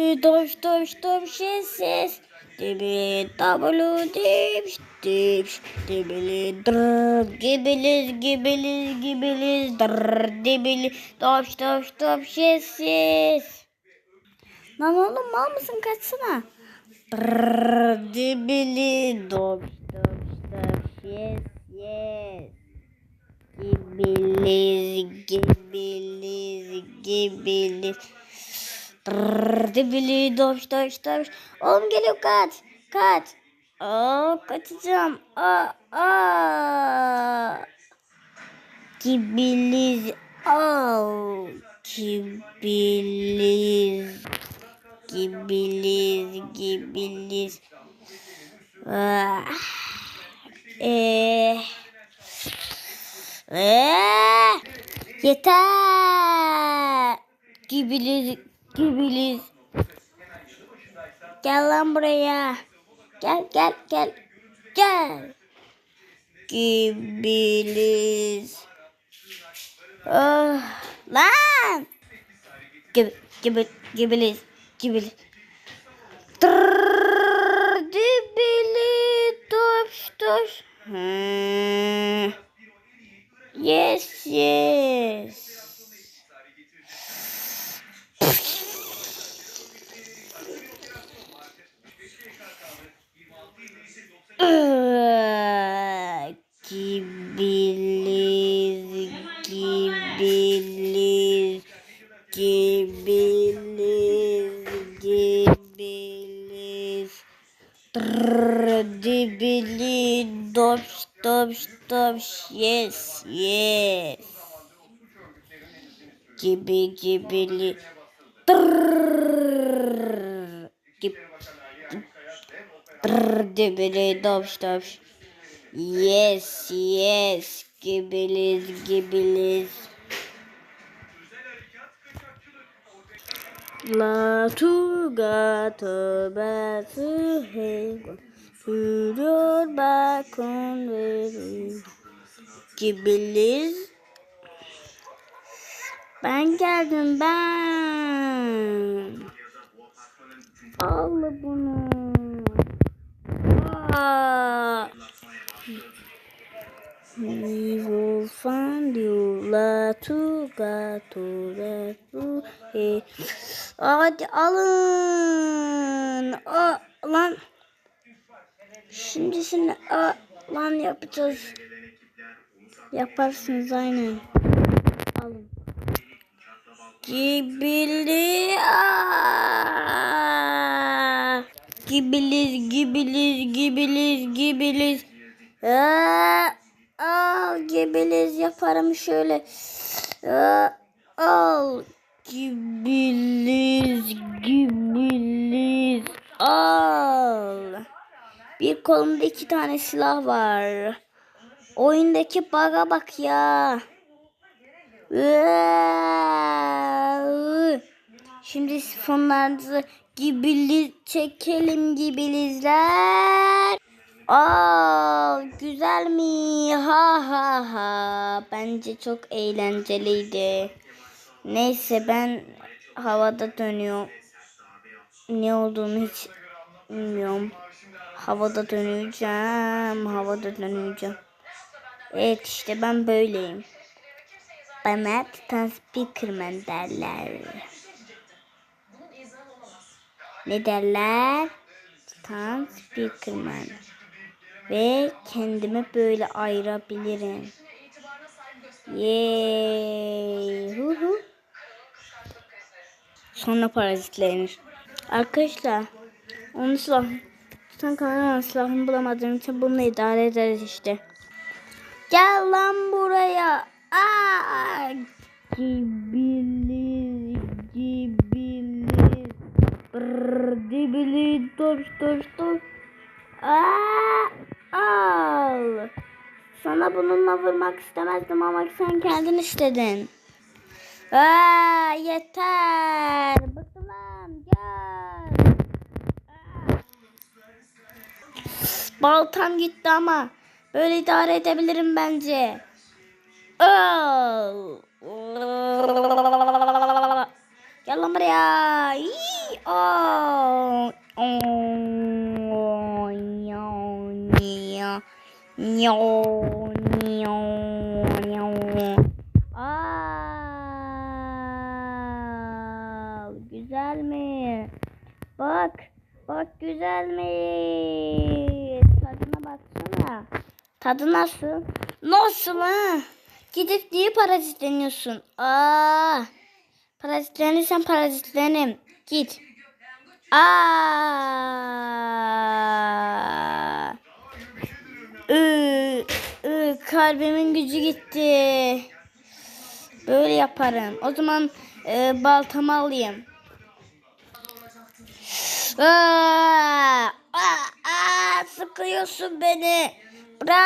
Doş doş doş sessiz. Dibili double dips dips dibili drr gibiliz gibiliz gibiliz drr dibili doş doş doş sessiz. Lan oğlum mal mısın kaçsana. Drr dibili doş doş doş yes Drrrr, dibili doş doş doş. Oğlum geliyor kaç. Kaç. Aa, kaçacağım. Aa, aa. Gibiliz. Aa, gibiliz. Gibiliz, gibiliz. Ah. Eh. Eh. Yeter. Gibiliz, gibiliz. Gel lan buraya. Gel, gel, gel. Gel. Gibiliz. Oh, lan. Gibi, gibi, gibiliz, gibiliz. Dibili, toş, toş. Hmm. Yes, yes. Doş, doş, doş, yes, yes. Gibi, gibili. Trrr, gib, Brr, dibili doş. Yes yes gibiliz gibiliz. La tuga toba suhego Sürüyor balkon veri Gibiliz Ben geldim ben Al bunu Aa. We will find you la tu he. Hadi alın. Aa, lan. Şimdi şimdi aa, lan yapacağız. Yaparsınız aynen. Alın. Gibili. Gibiliz, gibiliz, gibiliz, gibiliz. Al gibiliz yaparım şöyle. Aa, al gibiliz, gibiliz. Al. Bir kolumda iki tane silah var. Oyundaki bug'a bak ya. Şimdi fonlarınızı gibili çekelim gibilizler. Aa, güzel mi? Ha ha ha. Bence çok eğlenceliydi. Neyse ben havada dönüyorum. Ne olduğunu hiç bilmiyorum. Havada döneceğim. Havada döneceğim. Evet işte ben böyleyim. Bana Titan Speakerman derler. Ne derler? Titan Speakerman. Ve kendimi böyle ayırabilirim. Yeee. Hu hu. Sonra parazitlenir. Arkadaşlar onu silah tutan kahraman silahını bulamadığım için bunu idare ederiz işte. Gel lan buraya. Aa! Gibiliz, gibiliz. Brrr, dibili, doş, doş, doş. Aa! Al. Sana bununla vurmak istemezdim ama sen kendin istedin. Aa, yeter. Bıktım lan. Gel. Aa. Baltam gitti ama böyle idare edebilirim bence. Al. Gel lan buraya. İyi. Aa. Aa, güzel mi? Bak, bak güzel mi? Tadı nasıl? Nasıl ha? Gidip niye parazitleniyorsun? Aa, parazitlenirsen parazitlenim. Git. Aa. Iı, ıı, kalbimin gücü gitti. Böyle yaparım. O zaman e, baltamı alayım. Aa, aa, aa, sıkıyorsun beni. Bırak.